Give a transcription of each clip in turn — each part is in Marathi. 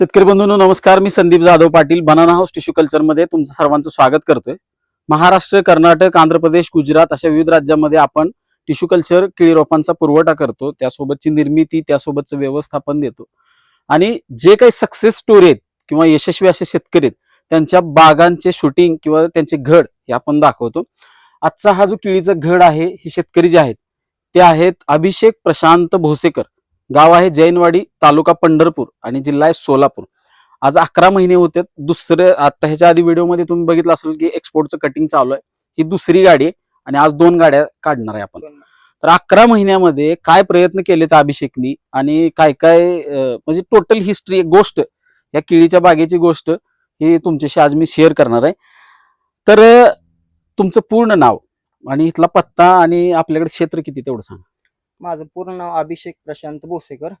शेतकरी बंधूंनो नमस्कार. मी Sandeep Jadhav Patil banana house tissue कल्चरमध्ये तुमचं सर्वांचं स्वागत करतोय. महाराष्ट्र कर्नाटक आंध्र प्रदेश गुजरात अशा विविध राज्यांमध्ये आपण टिश्यू कल्चर केळी रोपांचा पुरवठा करतो. त्यासोबतची निर्मिती त्यासोबतचं व्यवस्थापन देतो. आणि जे काही सक्सेस स्टोरी आहेत किंवा यशस्वी असे शेतकरी आहेत त्यांच्या बागांचे शूटिंग किंवा त्यांचे घड हे आपण दाखवतो. आजचा हा जो केळीचा घड आहे हे शेतकरी जे आहेत ते आहेत अभिषेक प्रशांत भोसेकर. गाव आहे जैनवाडी तालुका पंढरपूर आणि जिल्हा आहे सोलापूर. आज अकरा महिने होते दुसरं आता ह्याच्या आधी व्हिडिओमध्ये तुम्ही बघितलं असेल की एक्सपोर्टचं कटिंग चालू आहे. ही दुसरी गाडी आहे आणि आज दोन गाड्या काढणार आहे आपण. तर अकरा महिन्यामध्ये काय प्रयत्न केलेत अभिषेकनी आणि काय काय म्हणजे टोटल हिस्ट्री एक गोष्ट या केळीच्या बागेची गोष्ट ही तुमच्याशी आज मी शेअर करणार आहे. तर तुमचं पूर्ण नाव आणि इथला पत्ता आणि आपल्याकडे क्षेत्र किती तेवढं सांगा. माझं पूर्ण नाव अभिषेक प्रशांत भोसेकर.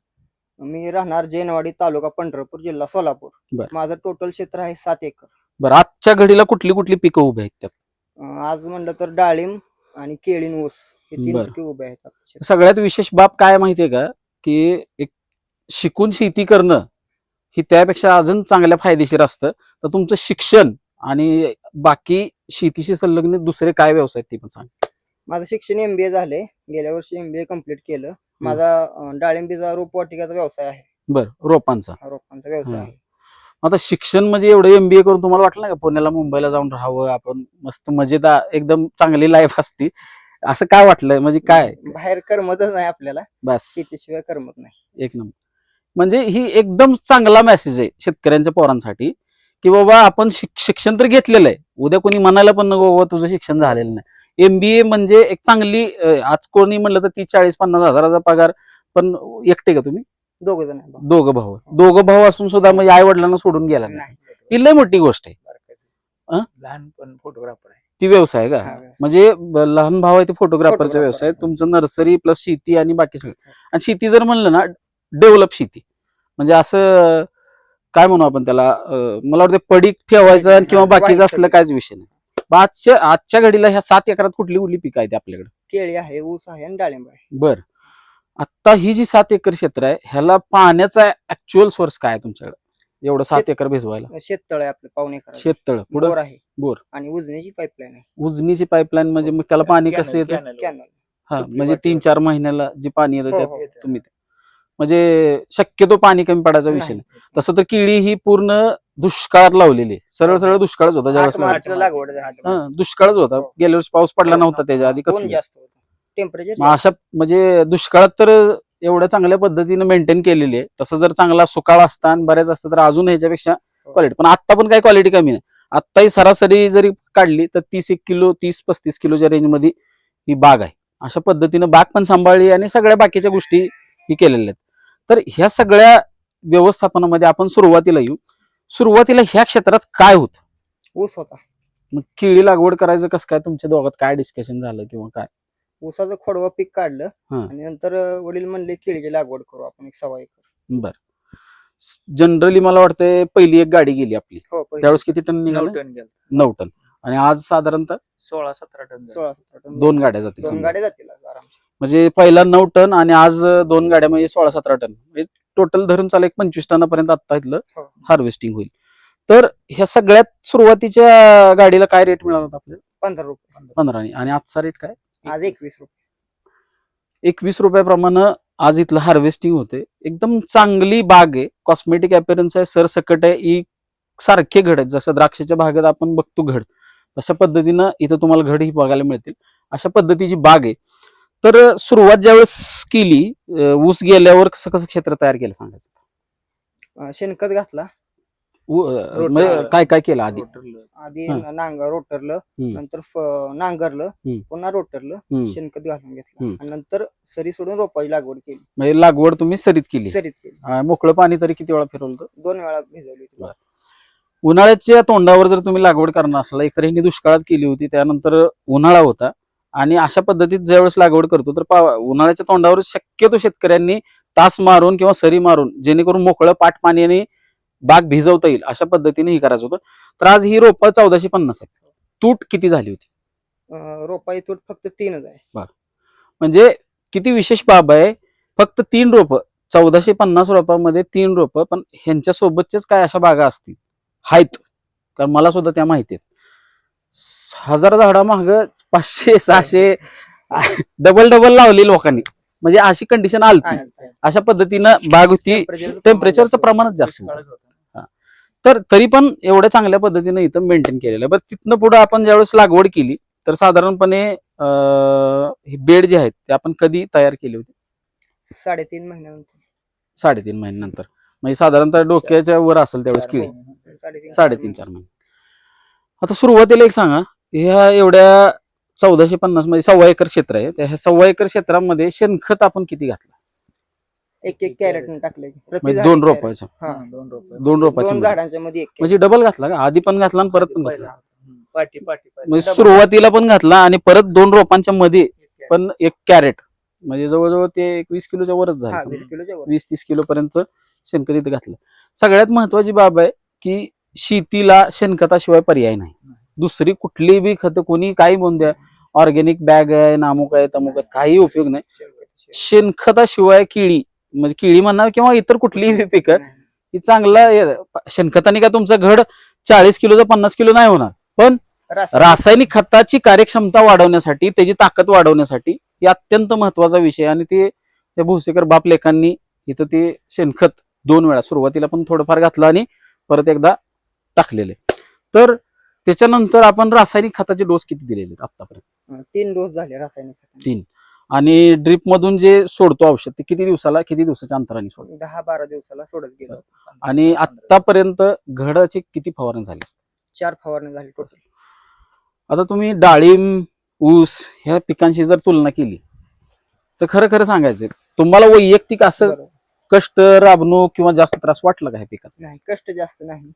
मी राहणार जैनवाडी तालुका पंढरपूर जिल्हा सोलापूर. बर. माझं टोटल क्षेत्र आहे सात एकर. बरं आजच्या घडीला कुठली कुठली पिकं उभी आहेत त्यात? अं, आज म्हणलं तर डाळिंब आणि केळी आणि ऊस हे तीन बर. पिके उभे आहेत आपल्या शेतात. सगळ्यात विशेष बाब काय माहितीये का? की एक शिकून शेती करणं ही त्यापेक्षा अजून चांगल्या फायदेशीर असतं. तर तुमचं शिक्षण आणि बाकी शेतीशी संलग्न दुसरे काय व्यवसाय आहेत ते पण सांग. माझं शिक्षण एमबीए झाले. गेल्या वर्षी एमबीए कंप्लीट केलं. माझा अं, डाळिंबीचा रोपवाटिकाचा व्यवसाय आहे. बर रोपांचा. रोपांचा व्यवसाय हा. आहे. आता शिक्षण म्हणजे एवढं एमबीए करून तुम्हाला वाटलं नाही का? पुण्याला मुंबईला जाऊन राहावं आपण मस्त मजेदार एकदम चांगली लाईफ असती. असं काय वाटलं म्हणजे काय? बाहेर करमतच नाही आपल्याला. बस. शेतीशिवाय करमत नाही. एक नंबर. म्हणजे ही एकदम चांगला मेसेज आहे शेतकऱ्यांच्या पोरांसाठी की बाबा आपण शिक- शिक्षण तर घेतलेलं आहे. उद्या कोणी म्हणायला पण नको बाबा तुझं शिक्षण झालेलं नाही. एमबीए म्हणजे एक चांगली आज कोणी म्हणलं तर तीस चाळीस पन्नास हजाराचा पगार पण एकटे का तुम्ही? दोघ जण. दोघं भाऊ. दोघं भाऊ असून सुद्धा म्हणजे आई वडिलांना सोडून गेला नाही. ही लय मोठी गोष्ट आहे? लहानपण फोटोग्राफर आहे. ती व्यवसाय का? म्हणजे लहान भाव आहे ते फोटोग्राफरचा. व्यवसाय. तुमचं नर्सरी प्लस शेती आणि बाकी सगळं. आणि शेती जर म्हणलं ना डेव्हलप शेती. म्हणजे असं काय म्हणू आपण त्याला मला वाटतं पडीक ठेवायचं किंवा बाकीचं असलं काहीच विषय नाही. आजच्या आजच्या घडीला ह्या सात एकरात कुठली कुठली पिकं आहेत आपल्याकडे? केळी आहे ऊस आहे आणि डाळिंब आहे. बर. आता ही जी सात एकर क्षेत्र आहे ह्याला पाण्याचा ऍक्च्युअल सोर्स काय आहे तुमच्याकडे? एवढं सात एकर भिजवायला. शेततळ आहे आपलं पाहुणे शेततळ पुढं? बोर आहे. बोर. आणि उजनीची पाईपलाईन आहे. उजनीची पाईपलाईन म्हणजे मग त्याला पाणी कसं येतं? कॅनल हा म्हणजे तीन चार महिन्याला जे पाणी येतं हो, त्यात हो. तुम्ही ते- म्हणजे शक्यतो पाणी कमी पडायचा विषय नाही. तसं तर केळी ही पूर्ण दुष्काळात लावलेली. सरळ सरळ दुष्काळच होता आठ ज्यावेळेस मार्चला लागवड झाली. हा, दुष्काळच होता. हो. गेल्या वर्षी पाऊस पडला नव्हता त्याच्या आधी ऊन कसं जास्त होतं. टेम्परेचर मग अशा म्हणजे दुष्काळात तर एवढ्या चांगल्या पद्धतीने मेंटेन केलेली आहे. तसं जर चांगला सुकाळ असता आणि बऱ्याच असतं तर अजून ह्याच्यापेक्षा हो. क्वालिटी पण आता पण काही क्वालिटी कमी नाही. आत्ताही सरासरी जरी काढली तर तीस एक किलो तीस पस्तीस किलोच्या रेंजमध्ये ही बाग आहे. अशा पद्धतीनं बाग पण सांभाळली आणि सगळ्या बाकीच्या गोष्टी ही केलेल्या आहेत. तर ह्या सगळ्या व्यवस्थापनामध्ये आपण सुरुवातीला येऊ. सुरुवातीला ह्या क्षेत्रात काय होत? ऊस होता. मग केळी लागवड करायचं कसं काय? तुमच्या दोघात काय डिस्कशन झालं किंवा काय? ऊसाचं खोडवं पीक काढलं हा. आणि नंतर वडील म्हणले केळीची लागवड करू आपण एक सव्वा एकर. बर. जनरली मला वाटतंय पहिली एक गाडी गेली आपली. हो पहिली. त्यावेळेस किती टन नऊ निघालं टन गेलं. नऊ टन. आणि आज साधारणतः? सोळा सतरा टन झालं. सोळा सतरा टन. दोन गाड्या जातील दोन समजा. गाड्या जातील आज. म्हणजे पहिला नऊ टन आणि आज दोन गाड्या म्हणजे सोळा सतरा टन. म्हणजे टोटल धरून चालेल एक पंचवीस टनापर्यंत आता इथलं हो. हार्वेस्टिंग होईल. तर ह्या सगळ्यात सुरुवातीच्या गाडीला काय रेट मिळाला होता आपल्याला? पंधरा रुपये. पंधराने आणि आजचा रेट काय? आज एकवीस रुपये. एकवीस रुपयाप्रमाणे आज इथलं हार्वेस्टिंग होते. एकदम चांगली बाग आहे. कॉस्मेटिक अपेरन्स आहे. सरसकट आहे. ही सारखे घड आहेत. जसं द्राक्षाच्या भागात आपण बघतो घड तशा पद्धतीनं इथं तुम्हाला घड ही बघायला मिळतील. अशा पद्धतीची बाग आहे. तर सुरुवात ज्यावेळेस केली अं, ऊस गेल्यावर कसं कसं क्षेत्र तयार केलं सांगायचं अं, शेणखत घातला ऊ- अं, रोटर. म्हणजे काय काय केलं आधी. आधी हा. नांगर रोटरलं हम्म. नंतर फ- नांगरलं हम्म. पुन्हा रोटरलं हम्म. शेणखत घालून घेतलं हम्म. आणि नंतर सरी सोडून रोपाची लागवड केली म्हणजे लागवड तुम्ही सरीत केली सरीत केली अं, मोकळं पाणी तरी किती वेळा फिरवलं होतं? दोन वेळा भिजवली होती बरं. उन्हाळ्याच्या तोंडावर जर तुम्ही लागवड करणार असला एक तर ह्यांनी दुष्काळात केली होती त्यानंतर उन्हाळा होता आणि अशा पद्धतीत ज्यावेळेस लागवड करतो तर पा- उन्हाळ्याच्या तोंडावर शक्यतो शेतकऱ्यांनी तास मारून किंवा सरी मारून जेणेकरून मोकळं पाट पाण्याने बाग भिजवता येईल अशा पद्धतीने ही करायचं होतं. तर आज ही रोपं चौदाशे पन्नास आहे तूट किती झाली होती? अं, रोपाची तूट फक्त तीनच आहे. म्हणजे किती विशेष बाब आहे फक्त तीन रोपं चौदाशे पन्नास रोपामध्ये तीन रोपं पण ह्यांच्या सोबतचेच काय अशा बागा असतील? आहेत. कारण मला सुद्धा त्या माहिती आहेत. हजार झाडा माग पाचशे सहाशे डबल डबल लावली लोकांनी. म्हणजे अशी कंडिशन आहे. अशा पद्धतीनं बाग होती. टेम्परेचरचं प्रमाण प्रमाणच जास्त. तर तरी पण एवढ्या चांगल्या पद्धतीने इथं मेंटेन केलेलं आहे. बरं तिथनं पुढे आपण ज्यावेळेस लागवड केली तर साधारणपणे हे बेड जे आहेत ते आपण कधी तयार केले होते? साडेतीन महिन्यानंतर. साडेतीन महिन्यानंतर. म्हणजे साधारणतः डोक्याच्या वर असेल त्यावेळेस किळी साडेतीन चार महिने. आता सुरुवातीला एक सांगा ह्या एवढ्या चौदाशे पन्नासमध्ये सव्वा एकर क्षेत्र आहे. त्या ह्या सव्वा एकर क्षेत्रामध्ये शेणखत आपण किती घातलं? एक एक कॅरेट टाकले प्रति म्हणजे झाड दोन एक carrot. रोपाच्या हा दोन रोप. दोन रोपाच्या दोन मध्ये. झाडांच्या मध्ये एक. म्हणजे डबल घातला का? आधी पण घातला आणि परत पण घातला. पाठी पाठी पाठी. म्हणजे. सुरुवातीला पण घातला आणि परत दोन रोपांच्या मध्ये पण एक कॅरेट. म्हणजे जवळजवळ ते एक वीस किलोच्या वरच हा झालं वीस किलोच्या वर. वीस तीस किलो पर्यंत शेणखत इथं घातलं. सगळ्यात महत्वाची बाब आहे की शेतीला शेणखताशिवाय पर्याय नाही. दुसरी कुठली बी खत कोणी काही म्हणून द्या ऑर्गॅनिक बॅग आहे नामुक आहे तमुक आहे काही उपयोग नाही. शेणखताशिवाय केळी म्हणजे केळी म्हणा किंवा इतर कुठलीही पिकं ही चांगलं शेणखताने काय तुमचं घड चाळीस किलोचं पन्नास किलो नाही होणार. रासायनिक. रासायनिक खताची कार्यक्षमता वाढवण्यासाठी त्याची ताकद वाढवण्यासाठी ही अत्यंत महत्त्वाचा विषय आणि ते त्या भोसेकर बाप लेखांनी इथं ते शेणखत दोन वेळा सुरुवातीला पण थोडंफार घातलं आणि परत एकदा टाकलेले तर त्याच्यानंतर आपण रासायनिक खताचे डोस किती दिलेले आतापर्यंत? तीन डोस झाले रासायनिक खताचे. आणि ड्रीप मधून जे सोडतो औषध ते किती दिवसाला किती दिवसाच्या अंतराने सोडतो? दहा बारा दिवसाला सोडत गेलो आणि आतापर्यंत घडाची किती फवारणी झाली असते चार फवारणी झाली टोटल आता तुम्ही डाळिंब ऊस ह्या पिकांशी जर तुलना केली तर खरं खरं सांगायचं तुम्हाला वैयक्तिक असं कष्ट राबणूक किंवा जास्त त्रास वाटला का ह्या पिकात? नाही कष्ट जास्त नाही.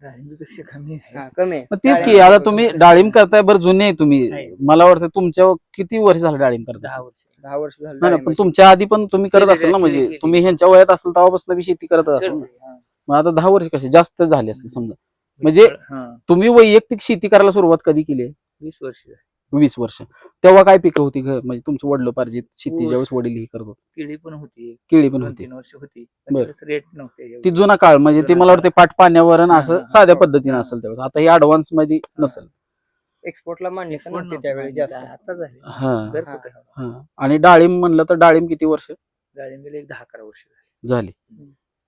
डाळिंबीपेक्षा कमी आहे. हा कमी आहे. मग तेच की डाळिंब आता तुम्ही डाळिंब करताय बरं जुने आहे तुम्ही. मला वाटतं तुमच्या किती वर्ष झालं डाळिंब करताय दहा वर्ष दहा वर्ष झाली नाही ना, पण डाळिंबाची. तुमच्या आधी पण तुम्ही करत केलेली असाल ना आहे, म्हणजे केलेली. तुम्ही ह्यांच्या वयात असेल तेव्हापासून बी शेती करत असाल ना हा. मग आता दहा वर्ष कशी जास्त झाली असतील समजा म्हणजे हा, तुम्ही वैयक्तिक शेती करायला सुरुवात कधी केली आहे वीस वर्ष झाली. वीस वर्ष तेव्हा काय पिकं होती घ- म्हणजे तुमचं वडिलोपार्जित शेती ऊस. ज्यावेळेस वडील ही करत होते केळी पण होती केळी पण दोन होती तीन वर्ष होती बरं. रेट नव्हते ती जुना काळ म्हणजे ते जुना मला वाटतं पाठ पाण्यावर आणि हा, असं हा, साध्या हा. पद्धतीने. असेल त्यावेळेस आता हे ऍडव्हान्समध्ये नसेल एक्सपोर्टला मांडणी Export नव्हती नव्हतं. त्यावेळी जास्त आता झाले हा हा. कुठं? हा आणि डाळिंब म्हणलं तर डाळिंब किती वर्ष डाळिंबीला एक दहा अकरा वर्ष झाली. झाली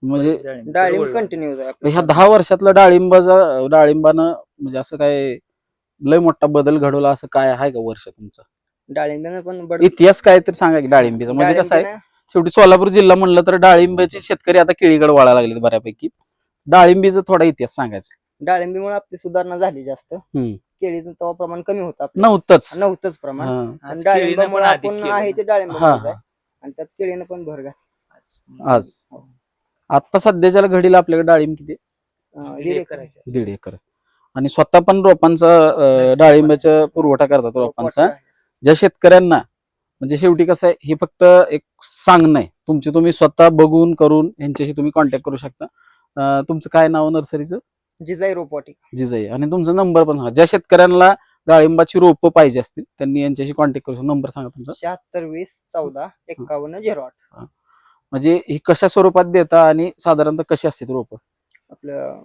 म्हणजे डाळिंब डाळिंब. कंटिन्यू ह्या दहा वर्षातलं डाळिंबाचा डाळिंबानं म्हणजे असं काय लय मोठा बदल घडवला असं काय आहे का वर्ष तुमचं? डाळिंबानं पण बड इतिहास काय तर सांगा की डाळिंबीचा. म्हणजे कसं आहे शेवटी सोलापूर जिल्हा म्हणलं तर डाळिंबाचे शेतकरी आता केळीकडे वळायला लागले बऱ्यापैकी. डाळिंबीचा थोडा इतिहास सांगायचा. डाळिंबीमुळे आपली सुधारणा झाली जास्त. हम्म. केळीचं तेव्हा प्रमाण कमी होतं आपलं. नव्हतंच. नव्हतंच प्रमाण. हा. आणि केळीनं डाळिंबामुळे पण आपण केलं. आहे ते डाळिंब हा, आहे आणि त्यात केळीनं पण भर घातली आज. आज. आता सध्याच्या घडीला आपल्याकडे डाळिंब किती दीड एकर. एकर आहे. दीड एकर. आणि स्वतः पण रोपांचा डाळिंबाचा पुरवठा करतात रोपांचा. ज्या शेतकऱ्यांना म्हणजे शेवटी कसं आहे हे फक्त एक सांगणं आहे. तुमचे तुम्ही स्वतः बघून करून यांच्याशी तुम्ही कॉन्टॅक्ट करू शकता. तुमचं काय नाव नर्सरीचं? जिजाई रोपवाटिका. जिजाई. आणि तुमचा नंबर पण सांगा. ज्या शेतकऱ्यांना डाळिंबाची रोपं पाहिजे असतील त्यांनी यांच्याशी कॉन्टॅक्ट करू शकता. नंबर सांगा तुमचा. शहात्तर वीस चौदा एक्कावन्न झिरो आठ. म्हणजे ही कशा स्वरूपात देता आणि साधारणतः कशी असते रोपं? आपलं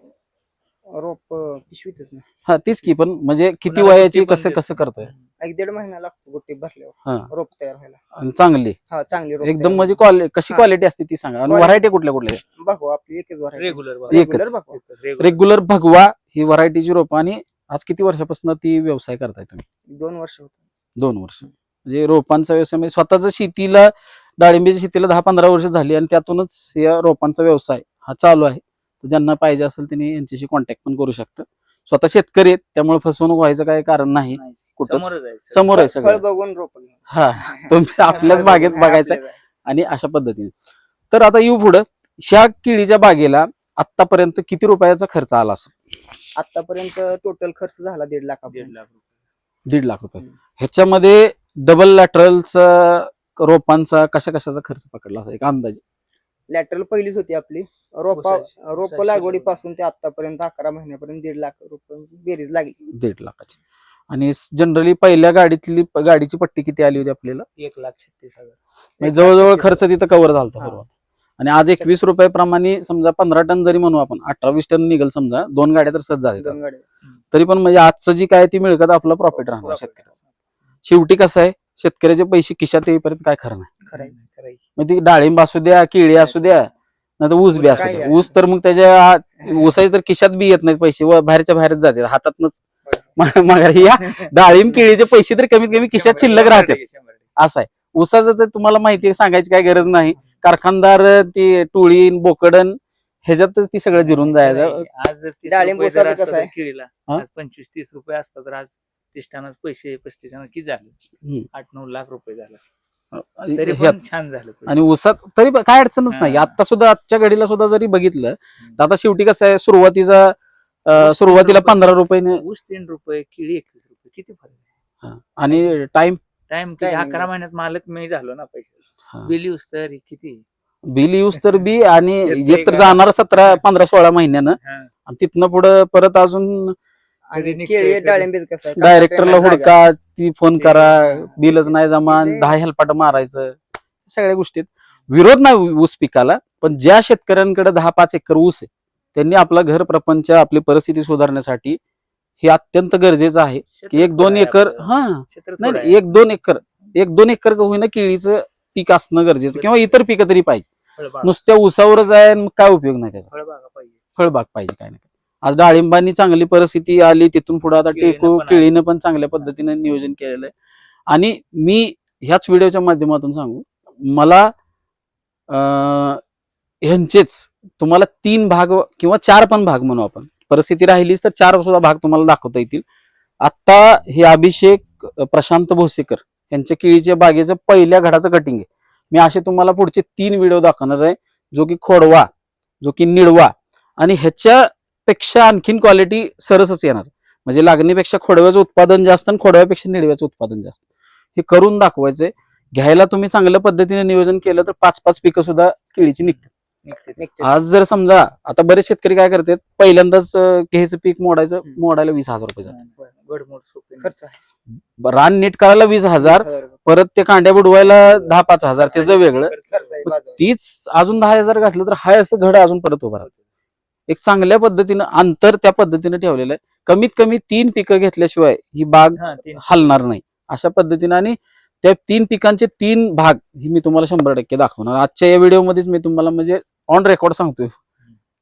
रोप पिशवीतच ना. हा तीच की पण म्हणजे किती वयाची कसं. कसं करतोय? एक दीड महिना लागतो गुट्टी हा. भरल्यावर रोप तयार व्हायला. आणि चांगली? हा चांगली रोप एकदम म्हणजे क्वालिटी कशी हा. क्वालिटी असते ती सांगा. आणि Quality- व्हरायटी कुठल्या कुठल्या? बघू आपली एकच वर रेग्युलर बघा. एकच. रेग्युलर बघू. रेग्युलर. रेग्युलर भगवा ही व्हरायटीची रोपं. आणि आज किती वर्षापासून ती व्यवसाय करताय तुम्ही? दोन वर्ष होत. दोन वर्ष. म्हणजे रोपांचा व्यवसाय म्हणजे स्वतःच शेतीला डाळिंबीच्या शेतीला दहा पंधरा वर्ष झाली आणि त्यातूनच या रोपांचा व्यवसाय हा चालू आहे. ज्यांना पाहिजे असेल त्यांनी यांच्याशी कॉन्टॅक्ट पण करू शकतं. स्वतः शेतकरी आहेत त्यामुळे फसवणूक व्हायचं काही कारण नाही. आहे. समोर आहे सगळं. बघून हा तुम्ही आपल्याच बागेत बघायचं. आणि अशा पद्धतीने. तर आता येऊ पुढं. ह्या केळीच्या बागेला आतापर्यंत किती रुपयाचा खर्च आला असेल? आतापर्यंत टोटल खर्च झाला दीड दीड लाखापर्यंत लाख रुपये. दीड लाख रुपये. ह्याच्यामध्ये डबल लॅटरलचा रोपांचा कशा कशाचा खर्च पकडला असा एक अंदाज. लॅटरल पहिलीच होती आपली. रोपा रोप लागवडीपासून ते आतापर्यंत अकरा महिन्यापर्यंत दीड लाख रुपये बेरीज लागली. दीड लाखाची. आणि जनरली पहिल्या गाडीतली गाडीची पट्टी किती आली होती आपल्याला? एक लाख छत्तीस हजार. म्हणजे जवळजवळ खर्च तिथं कव्हर झाला होता हा. बरोबर आणि आज एकवीस रुपये प्रमाणे समजा पंधरा टन जरी म्हणू आपण अठरा वीस टन निघेल समजा दोन गाड्या तर जातात गाड्या. तरी पण म्हणजे आजचं जी काय ती मिळकत आपलं प्रॉफिट राहणार. शेतकऱ्याचं. शेवटी कसं आहे शेतकऱ्याचे पैसे खिशात येईपर्यंत काय खरं नाही. मग ती डाळिंब असू द्या केळी असू द्या नाही तर ऊस बी ऊस असू काय द्या. आहे? ऊस तर मग त्याच्या आत- ऊसाचे तर खिशात बी येत नाहीत पैसे. व बाहेरच्या बाहेरच जाते. हातातनच मग या डाळिंब केळीचे पैसे तर कमीत कमी खिशात शिल्लक शंभर टक्के. असं आहे. ऊसाचं तर तुम्हाला माहिती आहे सांगायची काय गरज नाही. कारखानदार ती टोळीन बोकडन ह्याच्यातच ती सगळं जिरून जायचं. आज जर तीस डाळिंब रुपये जर उसाचं असतं कसं तर आहे? केळीला. हा? आज पंचवीस तीस रुपये असतात तर आज तिष्टानच पैसे पस्तीस किती झाले. हम्म. आठ नऊ लाख रुपये झाले. तरी ह्यात. पण छान झालं आणि ऊसात तरी काय अडचणच नाही हा. आता सुद्धा आजच्या घडीला सुद्धा जरी बघितलं तर आता शेवटी कसं आहे सुरुवातीचा अं, सुरुवातीला रुपये. पंधरा रुपये ऊस तीन रुपये केळी एकवीस रुपये किती फरक आणि टाइम टाइम किती Timing अकरा. महिन्यात मालक मी झालो ना पैसे. बिल यूज तर किती बिल यूज तर बी आणि एक तर? जाणार सतरा पंधरा सोळा महिन्यानं हा. आणि तिथनं पुढे परत अजून आणि कधी निघते, केळी कधी- डाळिंबीच कसं आहे डायरेक्टरला हुडका ती फोन करा. बिलच नाही जमा दहा हेलपाट मारायचं सगळ्या गोष्टीत विरोध नाही ऊस पिकाला पण ज्या शेतकऱ्यांकडे दहा पाच एकर ऊस आहे त्यांनी आपला घर प्रपंच आपली परिस्थिती सुधारण्यासाठी हे अत्यंत गरजेचं आहे. की एक दोन एकर. हा. नाही. एक दोन एकर एक दोन एकर का होईना केळीचं पीक असणं गरजेचं किंवा इतर पिकं तरी पाहिजे. नुसत्या ऊसावरच आहे आणि काय उपयोग नाही त्याचा. फळबागा पाहिजे. फळबाग पाहिजे काय नाही. आज डाळिंबांनी चांगली परिस्थिती आली तिथून पुढे आता टेकू. केळीनं पण चांगल्या पद्धतीने नियोजन केलेलं आहे. आणि मी ह्याच व्हिडिओच्या माध्यमातून सांगू मला ह्यांचेच तुम्हाला तीन भाग किंवा चार पण भाग म्हणू आपण. परिस्थिती राहिलीच तर चार सुद्धा भाग तुम्हाला दाखवता येतील. आता हे अभिषेक प्रशांत भोसेकर यांच्या केळीच्या बागेचं पहिल्या घडाचं कटिंग आहे. मी असे तुम्हाला पुढचे तीन व्हिडिओ दाखवणार आहे जो की खोडवा जो की निडवा आणि ह्याच्यापेक्षा आणखीन क्वालिटी सरसच येणार म्हणजे लागणीपेक्षा खोडव्याचं उत्पादन जास्त आणि खोडव्यापेक्षा निडव्याचं उत्पादन जास्त हे करून दाखवायचंय घ्यायला तुम्ही चांगल्या पद्धतीने नियोजन केलं तर पाच पाच पिकं सुद्धा केळीची निघतात निघते. निघते. आज जर समजा आता बरेच शेतकरी काय करतात पहिल्यांदाच घ्यायचं पीक मोडायचं मोडायला वीस हजार रुपये जातात. रान नीट करायला वीस हजार. परत ते कांड्या बुडवायला दहा पाच हजार त्याचं वेगळं. तीच अजून दहा हजार घातलं तर हाय असं घड अजून परत उभा राहतं. एक चांगल्या पद्धतीनं अंतर त्या पद्धतीनं ठेवलेलं आहे कमीत कमी तीन पिकं घेतल्याशिवाय ही बाग. हलणार नाही अशा पद्धतीनं आणि त्या तीन पिकांचे तीन भाग ही मी तुम्हाला शंभर टक्के दाखवणार आजच्या या व्हिडिओमध्येच मी तुम्हाला म्हणजे ऑन रेकॉर्ड सांगतोय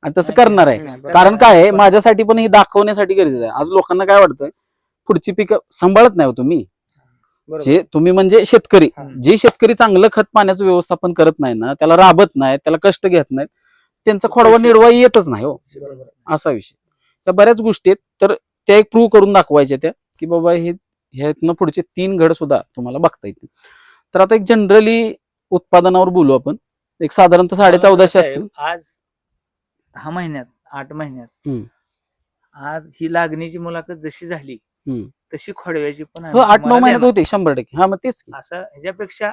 आणि तसं करणार आहे. कारण काय आहे माझ्यासाठी पण हे दाखवण्यासाठी गरजेचं आहे आज लोकांना काय वाटतं पुढची पिकं सांभाळत नाही हो तुम्ही. जे तुम्ही म्हणजे शेतकरी. जे शेतकरी चांगलं खत पाण्याचं व्यवस्थापन करत नाही ना त्याला राबत नाही त्याला कष्ट घेत नाहीत त्यांचा खोडवा निडवा येतच नाही हो बरोबर. असा विषय त्या बऱ्याच गोष्टी आहेत तर त्या एक प्रूव्ह करून दाखवायच्या त्या की बाबा हे ह्यातनं पुढचे तीन घड सुद्धा तुम्हाला बघता येतील तर आता एक जनरली उत्पादनावर बोलू आपण एक साधारणतः साडे चौदाशे असतील आज दहा महिन्यात आठ महिन्यात हम्म. आज ही लागणीची मुलाखत जशी झाली हम्म. तशी खोडव्याची पण हो आम्ही आठ नऊ तुम्हाला महिन्यात. होते शंभर टक्के हा मग तेच की. असं ह्याच्यापेक्षा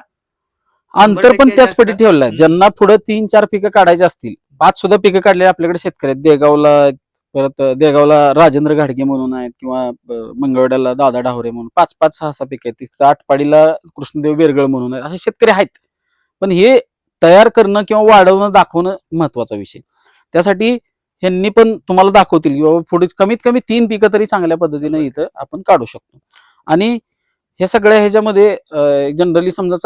अंतर पण टक्के त्याच जास्त. पटी ठेवलंय हम्म. ज्यांना पुढे तीन चार पिकं काढायची असतील पाच सुद्धा पिकं काढलेली आपल्याकडे शेतकरी आहेत. देगावला परत देगावला राजेंद्र घाडगे म्हणून आहेत किंवा मंगळवेड्याला दादा डाहोरे म्हणून. पाच पाच सहा सहा पिकं आहेत. तिथं आटपाडीला कृष्णदेव बेरगळ म्हणून आहेत. असे शेतकरी आहेत. पण हे तयार करणं किंवा वाढवणं दाखवणं महत्त्वाचा विषय. त्यासाठी ह्यांनी पण तुम्हाला दाखवतील की बाबा पुढे कमीत कमी तीन पिकं तरी चांगल्या पद्धतीने इथं आपण काढू शकतो. आणि ह्या सगळ्या ह्याच्यामध्ये जनरली समजा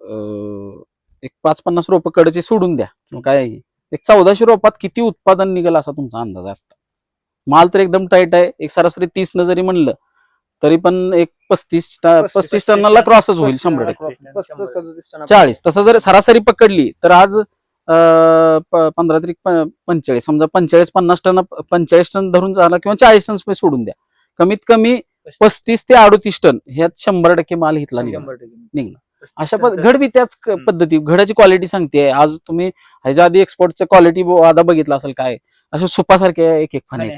अं, एक पाच पन्नास रोपं कडचे सोडून द्या काय आहे. एक चौदाशे रोपात किती उत्पादन निघेल असा तुमचा अंदाज आहे आता? माल तर एकदम टाईट आहे. एक सरासरी तीस न जरी म्हणलं तरी पण एक पस्तीस पस्तीस- टनाला क्रॉसच होईल शंभर टक्के. चाळीस. तसं जर सरासरी पकडली तर आज पंधरा तरी पंचेचाळीस. समजा पंचेचाळीस पन्नास टन पंचेचाळीस टन धरून झाला किंवा चाळीस टन सोडून द्या. कमीत कमी पस्तीस ते अडोतीस टन ह्यात शंभर टक्के माल हितला निघणार. अशा घड बी त्याच. पद्धती घडाची क्वालिटी सांगते. आज तुम्ही ह्याच्या आधी एक्सपोर्टच्या क्वालिटी आता बघितलं असेल काय? अशा सुपासारखे एक एक फणी.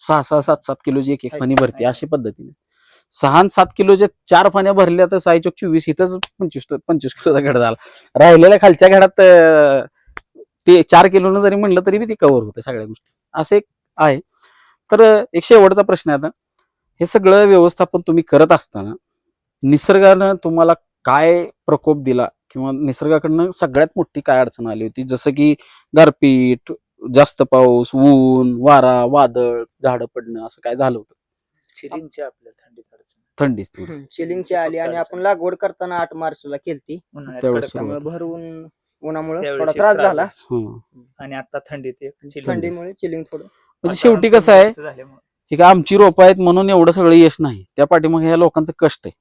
सहा सहा सात सात किलोची एक एक. फणी भरते. अशी पद्धतीने. सहा सात किलोच्या चार फण्या भरल्या तर साई चोक चोवीस इथंच पंचवीस पंचवीस किलोचा घड झाला. राहिलेल्या खालच्या घडात ते चार किलोनं जरी म्हणलं तरी बी ते कव्हर होतं सगळ्या गोष्टी. असं एक आहे. तर एक शेवटचा प्रश्न आहे आता. हे सगळं व्यवस्थापन तुम्ही करत असताना निसर्गानं तुम्हाला काय प्रकोप दिला किंवा निसर्गाकडनं सगळ्यात मोठी काय अडचण आली होती? जसं की गारपीट जास्त पाऊस ऊन वारा वादळ झाडं पडणं असं काय झालं होतं? चिलिंगची आपल्या थंडीत अडचण. थंडीच तेवढी. हम्म, चिलिंगची आली आणि आपण लागवड करताना आठ मार्चला केलती. उन्हाळ्यात त्यावेळेस कडक सुरुवात. त्यामुळे भर ऊन उन्हामुळे त्यावेळेस थोडा एक त्रास त्रास झाला. हं. आणि आता थंडीत एक थंडीमुळे चिलिंग थोडं. म्हणजे शेवटी कसं आहे झाल्यामुळे हे काय आमची रोपं आहेत म्हणून एवढं सगळं यश नाही. त्या पाठीमागे ह्या लोकांचं कष्ट आहे.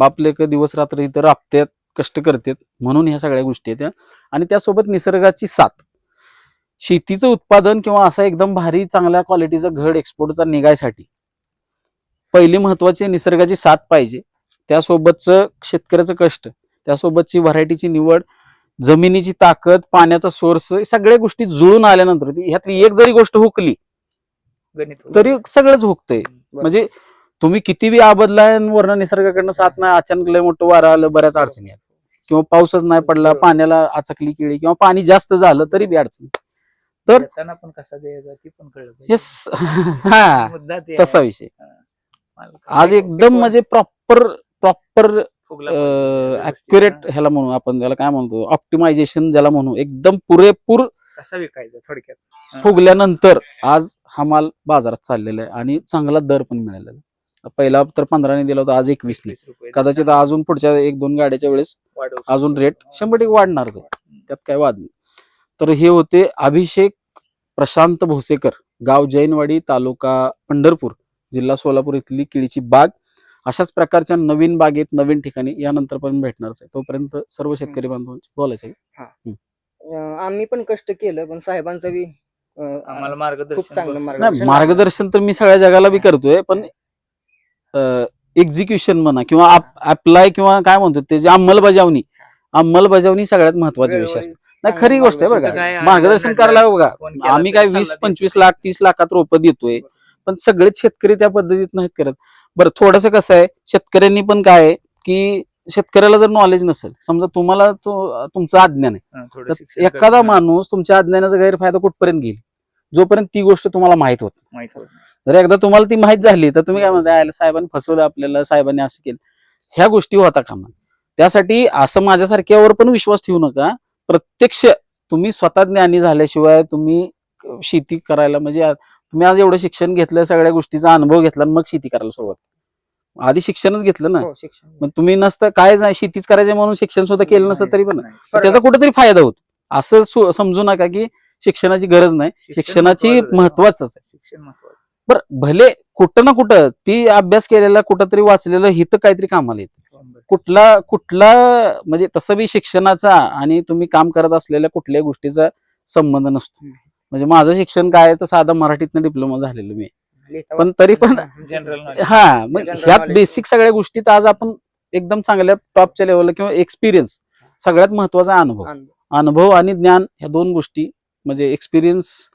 बाप लेक दिवस रात्र इथं राबतात कष्ट करतात म्हणून ह्या सगळ्या गोष्टी आहेत. आणि त्यासोबत निसर्गाची साथ शेतीचं उत्पादन किंवा असा एकदम भारी चांगल्या क्वालिटीचा घड एक्सपोर्टचा निघायसाठी पहिली महत्वाची निसर्गाची साथ पाहिजे त्यासोबतचं शेतकऱ्याचं कष्ट त्यासोबतची व्हरायटीची निवड जमिनीची ताकद पाण्याचा सोर्स सगळ्या गोष्टी जुळून आल्यानंतर ह्यातली एक जरी गोष्ट हुकली. तरी सगळंच हुकतंय म्हणजे तुम्ही किती बी आबदलाय वर्ण निसर्गाकडनं साथ नाही अचानक लय मोठं वारं आलं बऱ्याच अडचणी आहेत. किंवा पाऊसच नाही पडला पाण्याला आचकली किळी किंवा पाणी जास्त झालं तरी बी अडचण तर- येताना पण कसा द्यायचा ती पण कळलं हे हा तसा. विषय. आज एकदम म्हणजे प्रॉपर प्रॉपर अॅक्युरेट. ह्याला म्हणू आपण त्याला काय म्हणतो ऑप्टिमायझेशन ज्याला म्हणू एकदम पुरेपूर कसा विकायचा थोडक्यात. फुगल्यानंतर आज हा माल बाजारात चाललेला आहे आणि चांगला दर पण मिळालेला आहे. पहिला तर पंधराने दिला होता आज एकवीसने. कदाचित अजून पुढच्या एक दोन गाड्याच्या वेळेस वाढवू अजून. रेट शंभर टक्के वाढणारच आहे. त्यात काय वाद नाही. तर हे होते अभिषेक प्रशांत भोसेकर गाव जैनवाडी तालुका पंढरपूर जिल्हा सोलापूर इथली केळीची बाग. अशाच प्रकारच्या नवीन बागेत नवीन ठिकाणी यानंतर पण भेटणारच आहे. तोपर्यंत सर्व शेतकरी बांधवांची बोलायचं आम्ही पण कष्ट केलं पण साहेबांचं बी मार्गदर्शन तर मी सगळ्या जगाला बी करतोय पण एक्झिक्युशन म्हणा किंवा अप्लाय किंवा काय म्हणतो त्याची अंमलबजावणी. अंमलबजावणी सगळ्यात महत्त्वाचा विषय असतो. नाही खरी गोष्ट आहे बरं मार्गदर्शन का? मार्गदर्शन करायला बघा. आम्ही काय वीस. पंचवीस लाख तीस लाखात रोपं देतोय. पण सगळेच शेतकरी त्या पद्धतीत नाहीत करत. बरं थोडस कसं आहे शेतकऱ्यांनी पण काय आहे की शेतकऱ्याला जर नॉलेज नसेल समजा तुम्हाला तो तुमचं अज्ञान आहे. एखादा माणूस तुमच्या अज्ञानाचा गैरफायदा कुठपर्यंत घेईल? जोपर्यंत ती गोष्ट तुम्हाला माहीत होत माहीत होत नाही. जर एकदा तुम्हाला ती माहीत झाली तर तुम्ही काय म्हणता "आयला साहेबांनी फसवलं आपल्याला साहेबांनी असं केलं. ह्या गोष्टी होता कामा त्यासाठी असं माझ्यासारख्यावर पण विश्वास ठेवू नका. प्रत्यक्ष तुम्ही स्वतः ज्ञानी झाल्याशिवाय तुम्ही शेती करायला म्हणजे तुम्ही आज एवढं शिक्षण घेतलं सगळ्या गोष्टीचा अनुभव घेतला मग शेती करायला सुरुवात आधी शिक्षणच घेतलं ना. हो, शिक्षण. मग तुम्ही नसतं काय नाही शेतीच करायचं म्हणून शिक्षण सुद्धा केलं नसतं तरी पण. त्याचा कुठेतरी फायदा होतो. असं समजू नका की शिक्षणाची गरज नाही शिक्षण शिक्षणाची महत्त्वाचं आहे. महत्वाचं बरं भले कुठं ना कुठं ती अभ्यास केलेला कुठंतरी वाचलेलं हित काहीतरी कामाला येतं. कुठला कुठला म्हणजे तसं बी शिक्षणाचा आणि तुम्ही काम करत असलेल्या कुठल्याही गोष्टीचा संबंध नसतो. म्हणजे माझं शिक्षण काय आहे तर साधा मराठीतनं डिप्लोमा झालेलो मी पण तरी पण जनरल हा मग ह्यात. बेसिक सगळ्या गोष्टीत आज आपण एकदम चांगल्या टॉपच्या लेवलला किंवा एक्सपिरियन्स सगळ्यात महत्त्वाचा अनुभव. अनुभव आणि ज्ञान ह्या दोन गोष्टी म्हणजे experience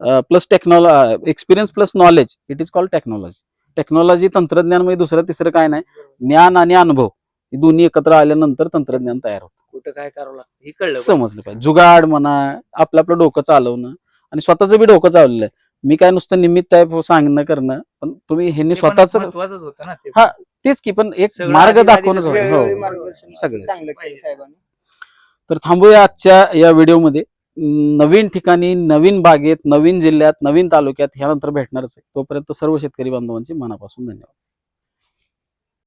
plus technology experience plus knowledge it is called technology technology तंत्रज्ञान म्हणजे दुसरं तिसरं काय नाही. ज्ञान आणि अनुभव हे दोन्ही एकत्र आल्यानंतर तंत्रज्ञान तयार होतं. कुठं काय करावं लागतं? हे कळलं. समजलं पाहिजे. जुगाड म्हणा आपलं आपलं डोकं चालवणं आणि स्वतःचं बी डोकं चालवलेलं आहे. मी काय नुसतं निमित्त आहे सांगणं करणं पण तुम्ही ह्यांनी पण स्वतःच महत्वाचंच होतं ना ते. हा, तेच की पण एक सगळं मार्ग आधी- आधी वेळोवेळी हो मार्गदर्शन सगळं चांगलं केलं साहेबांनी. तर थांबूया आजच्या या व्हिडिओमध्ये नवीन ठिकाणी नवीन बागेत नवीन जिल्ह्यात नवीन तालुक्यात ह्यानंतर भेटणारच आहे. तोपर्यंत सर्व शेतकरी बांधवांचे मनापासून धन्यवाद.